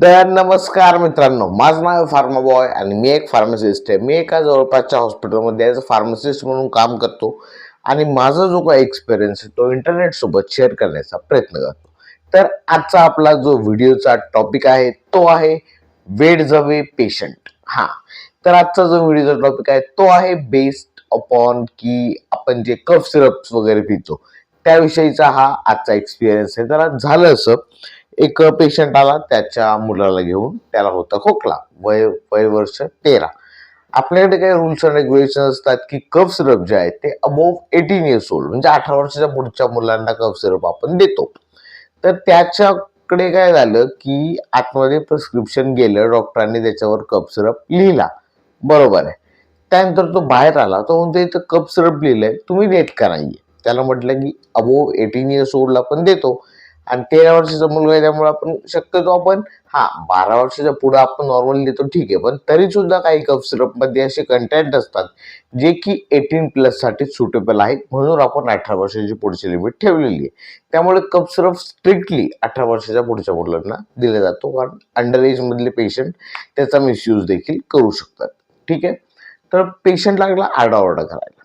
तर नमस्कार मित्रांनो. माझं नाव फार्मा बॉय आणि मी एक फार्मासिस्ट आहे. मी एका जवळपासच्या हॉस्पिटलमध्ये ॲज अ फार्मासिस्ट म्हणून काम करतो आणि माझा जो काही एक्सपिरियन्स आहे तो इंटरनेटसोबत शेअर करण्याचा प्रयत्न करतो. तर आजचा आपला जो व्हिडिओचा टॉपिक आहे तो आहे वेड जवे पेशंट हां. तर आजचा जो व्हिडिओचा टॉपिक आहे तो आहे बेस्ड अपॉन की आपण जे कफ सिरप्स वगैरे पितो त्याविषयीचा हा आजचा एक्सपिरियन्स आहे. तर झालं असं एक पेशंट आला त्याच्या मुलाला घेऊन त्याला होता खोकला वय वय वर्ष तेरा. आपल्याकडे काही रूल्स अँड रेग्युलेशन असतात की कफ सिरप जे आहे ते अबोव्ह एटीन इयर्स ओल्ड म्हणजे अठरा वर्षाच्या पुढच्या मुलांना कफ सिरप आपण देतो. तर त्याच्याकडे काय झालं की आतमध्ये प्रिस्क्रिप्शन गेलं डॉक्टरांनी त्याच्यावर कप सिरप लिहिला. बरोबर आहे. त्यानंतर तो बाहेर आला तो म्हणतो इथं कप सिरप लिहिलंय तुम्ही देत का नाहीये? त्याला म्हटलं की अबोव एटीन इयर्स ओल्डला पण देतो. आणि तेरा वर्षाचा मुलगा आहे त्यामुळे आपण शक्यतो आपण हा बारा वर्षाच्या पुढं आपण नॉर्मली देतो ठीक आहे. पण तरी सुद्धा काही कफ सिरपमध्ये असे कंटेंट असतात जे की एटीन प्लससाठी सुटेबल आहेत. म्हणून आपण अठरा वर्षाची पुढची लिमिट ठेवलेली आहे. त्यामुळे कफ सिरप स्ट्रिक्टली अठरा वर्षाच्या पुढच्या मुलांना दिला जातो. कारण अंडर एज मधले पेशंट त्याचा मिसयूज देखील करू शकतात. ठीक आहे? तर पेशंट लागला आरडाओरडा करायला.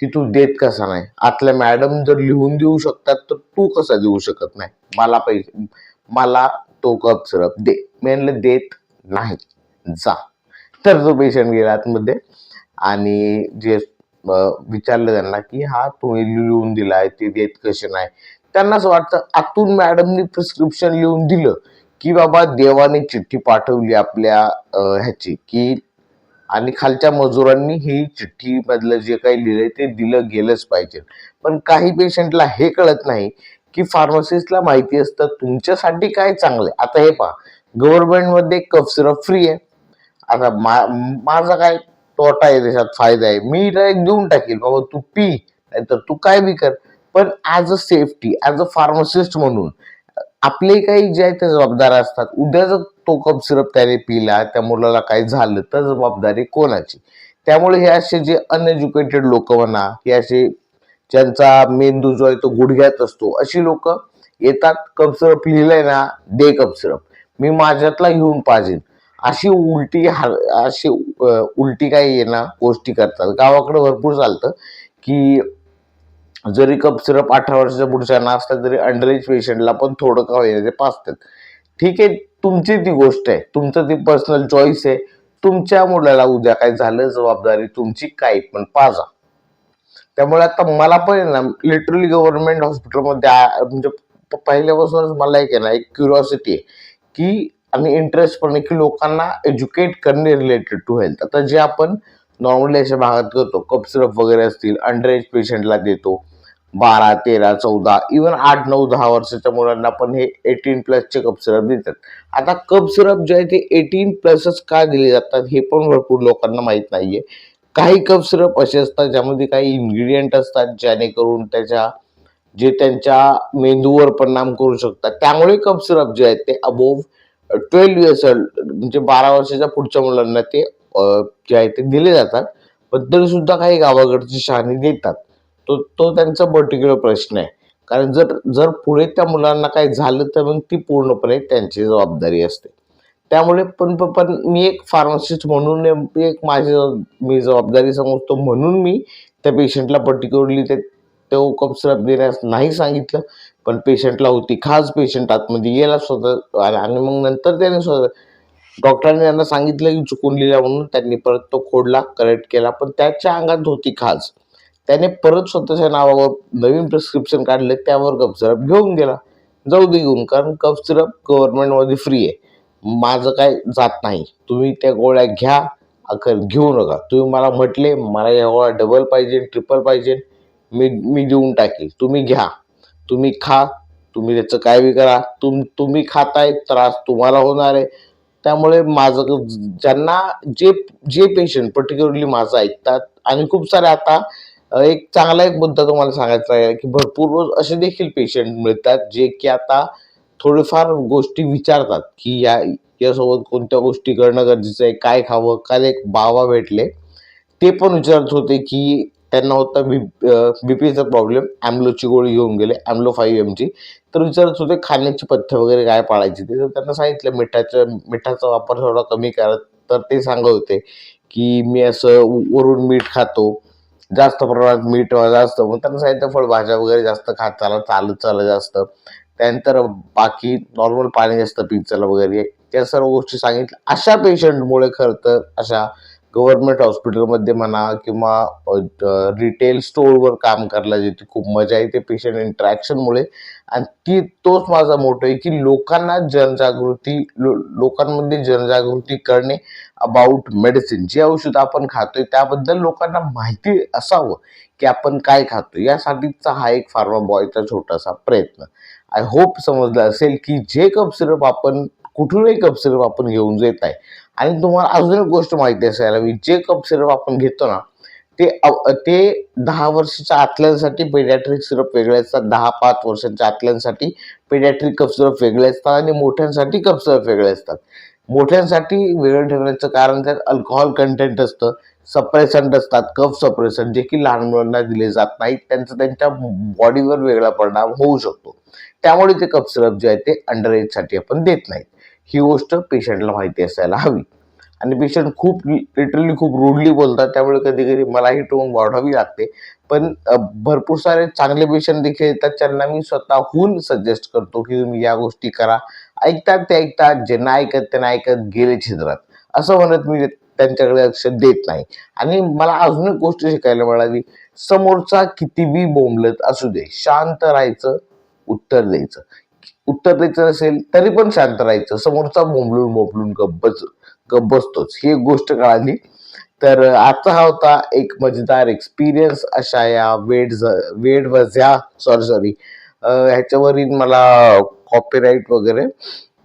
की तू देत कसा नाही? आतल्या मॅडम जर लिहून देऊ शकतात तर तू कसा देऊ शकत नाही? मला पैसे मला तो कप सिरप दे. म्हणलं देत नाही. जा. तर तो पेशंट गेला आतमध्ये आणि जे विचारलं त्यांना की हा तुम्ही लिहून दिलाय ते देत कसे नाही? त्यांना असं वाटतं आतून मॅडमनी प्रिस्क्रिप्शन लिहून दिलं की बाबा देवाने चिठ्ठी पाठवली आपल्या ह्याची की आणि खालच्या मजुरांनी ही चिठ्ठी मधलं जे काही लिहिलंय ते दिलं गेलंच पाहिजे. पण काही पेशंटला हे कळत नाही की फार्मसिस्टला माहिती असतं तुमच्यासाठी काय चांगलं आहे आता हे पहा गव्हर्नमेंटमध्ये कफ सिरप फ्री आहे. आता मा माझा काय तोटा आहे त्याच्यात फायदा आहे. मी डायरेक्ट देऊन टाकेल बाबा तू पी नाहीतर तू काय बी कर. पण as a safety as a pharmacist म्हणून आपले काही जे आहे ते जबाबदार असतात. उद्या जर तो कप सिरप त्याने पिला त्या मुलाला काही झालं तर जबाबदारी कोणाची? त्यामुळे हे असे जे अनएज्युकेटेड लोक म्हणा हे असे ज्यांचा मेंदू जो आहे तो गुडघ्यात असतो अशी लोक येतात कप सिरप लिहिलंय ना दे कप सिरप मी माझ्यातला घेऊन पाहिजे अशी उलटी हार अशी उलटी काही आहे ना गोष्टी करतात. गावाकडे भरपूर चालतं की जरी कप सिरप अठरा वर्षाच्या पुढच्यांना असलं तरी अंडर एज पेशंटला पण थोडं का होईना ते पाचतात ठीक आहे तुमची ती गोष्ट आहे. तुमचं ती पर्सनल चॉईस आहे. तुमच्या मुलाला उद्या काय झालं जबाबदारी तुमची काही पण पाजा. त्यामुळे आता मला पण आहे ना लिटरली गव्हर्नमेंट हॉस्पिटलमध्ये आ- म्हणजे प- पहिल्यापासूनच मला एक आहे ना एक क्युरिओसिटी आहे की आणि इंटरेस्ट पण आहे की लोकांना एज्युकेट करणे रिलेटेड टू हेल्थ आता जे आपण नॉर्मली अशा भागात करतो कप सिरप वगैरे असतील अंडर एज पेशंटला देतो बारा तेरा चौदा इवन आठ नऊ दहा वर्षाच्या मुलांना पण हे एटीन प्लसचे कप सिरप देतात. आता कप सिरप जे आहे ते एटीन प्लसच का दिले जातात हे पण भरपूर लोकांना माहीत नाहीये. काही कप सिरप असे असतात ज्यामध्ये काही इन्ग्रेडियंट असतात जेणेकरून त्याच्या जे त्यांच्या मेंदूवर परिणाम करू शकतात. त्यामुळे कप सिरप जे आहेत ते अबोव ट्वेल्व इयर्स म्हणजे बारा वर्षाच्या पुढच्या मुलांना ते जे आहे ते दिले जातात. पण तरी सुद्धा काही गावाकडची शहाणी देतात. तो तो त्यांचा पर्टिक्युलर प्रश्न आहे. कारण जर जर पुढे त्या मुलांना काही झालं तर मग ती पूर्णपणे त्यांची जबाबदारी असते. त्यामुळे पण पण- मी एक फार्मासिस्ट म्हणून एक माझी मी जबाबदारी समजतो म्हणून मी त्या पेशंटला पर्टिक्युलरली ते तो कप सिरप देण्यास नाही सांगितलं. पण पेशंटला होती. खास पेशंट आतमध्ये गेला स्वतः आणि आणि मग नंतर त्याने स्वतः डॉक्टरांनी त्यांना सांगितलं की चुकून लिहिला म्हणून. त्यांनी परत तो खोडला करेक्ट केला. पण त्याच्या अंगात होती खाज त्याने परत स्वतःच्या नावावर नवीन प्रिस्क्रिप्शन काढले त्यावर कफ सिरप घेऊन गेला. जाऊ दे घेऊन कारण कफ सिरप गव्हर्नमेंटमध्ये फ्री आहे. माझं काय जात नाही. तुम्ही त्या गोळ्या घ्या अखर घेऊ नका. तुम्ही मला म्हटले मला या गोळ्या डबल पाहिजे ट्रिपल पाहिजे मी मी देऊन टाकेल. तुम्ही घ्या. तुम्ही खा तुम्ही त्याचं काय बी करा. तुम तुम्ही खाताय त्रास तुम्हाला होणार आहे. त्यामुळे माझं ज्यांना जे जे पेशंट पर्टिक्युलरली माझं ऐकतात आणि खूप सारे आता एक चांगला एक मुद्दा तुम्हाला सांगायचा आहे की भरपूर रोज असे देखील पेशंट मिळतात जे की आता थोडेफार गोष्टी विचारतात की या यासोबत कोणत्या गोष्टी करणं गरजेचं आहे काय खावं काल एक बाबा भेटले. ते पण विचारत होते की त्यांना होता बी बी पीचा प्रॉब्लेम ॲम्लोची गोळी घेऊन गेले ॲम्लो फाईव्ह एमची तर विचारत होते खाण्याची पथ्य वगैरे काय पाळायची ते. तर त्यांना सांगितलं मिठाचं मिठाचा वापर थोडा कमी करा. तर ते सांगत होते की मी असं वरून मीठ खातो. जास्त प्रमाणात मीठ जास्त मग त्यांना सांगितलं फळभाज्या वगैरे जास्त खात चाला चालत चालत जास्त. त्यानंतर बाकी नॉर्मल पाणी जास्त पित चाला वगैरे. त्या सर्व गोष्टी सांगितल्या. अशा पेशंटमुळे खरं तर अशा गव्हर्नमेंट हॉस्पिटलमध्ये म्हणा किंवा रिटेल स्टोअरवर काम करायला जिथे खूप मजा येते पेशंट इंटरॅक्शनमुळे आणि ती तोच माझा मोठं आहे की लोकांना जनजागृती लो लोकांमध्ये जनजागृती करणे अबाउट मेडिसिन जे औषध आपण खातोय त्याबद्दल लोकांना माहिती असावं की आपण काय खातो यासाठीचा हा एक फार्मा बॉयचा छोटासा प्रयत्न. आय होप समजलं असेल की जे कप सिरप आपण कुठूनही कप सिरप आपण घेऊन येत आहे आणि तुम्हाला अजून एक गोष्ट माहिती असायला हवी. जे कप सिरप आपण घेतो ना ते अव- ते दहा वर्षाच्या आतल्यांसाठी पेडॅट्रिक सिरप वेगळे असतात. दहा पाच वर्षांच्या आतल्यांसाठी पेडॅट्रिक कप सिरप वेगळे असतात आणि मोठ्यांसाठी कप सिरप वेगळे असतात. मोठ्यांसाठी वेगळं ठेवण्याचं कारण त्यात अल्कोहोल कंटेंट असतं सप्रेसंट असतात कफ सप्रेसंट जे की लहान मुलांना दिले जात नाहीत. त्यांचा त्यांच्या बॉडीवर वेगळा परिणाम होऊ शकतो. त्यामुळे ते कप सिरप जे आहे ते अंडर एजसाठी आपण देत नाहीत. ही गोष्ट पेशंटला माहिती असायला हवी. आणि पेशंट खूप लिटरली खूप रुडली बोलतात. त्यामुळे कधी कधी मलाही टोन वाढावी लागते. पण भरपूर सारे चांगले पेशंट देखील येतात त्यांना मी स्वतःहून सजेस्ट करतो की तुम्ही या गोष्टी करा. ऐकतात ते ऐकतात जे नाही ऐकत ते नाही ऐकत गेले छिद्रात. असं म्हणत मी त्यांच्याकडे लक्ष देत नाही. आणि मला अजून एक गोष्ट शिकायला मिळाली. समोरचा कितीबी बोंबलत असू दे शांत राहायचं उत्तर द्यायचं. उत्तर द्यायचं असेल तरी पण शांत राहायचं. समोरचा बोंबलून बोंबलून गप्पच गप्प बसतोच. ही एक गोष्ट कळाली. तर आजचा हा होता एक मजेदार एक्सपिरियन्स अशा या वेड वेड वझ्या सॉरी सॉरी ह्याच्यावरील मला कॉपीराईट वगैरे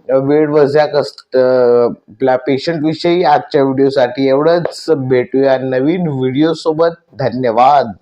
वेड वझ्या कस्ट आपल्या पेशंटविषयी आजच्या व्हिडिओसाठी एवढंच. भेटूया नवीन व्हिडिओसोबत धन्यवाद.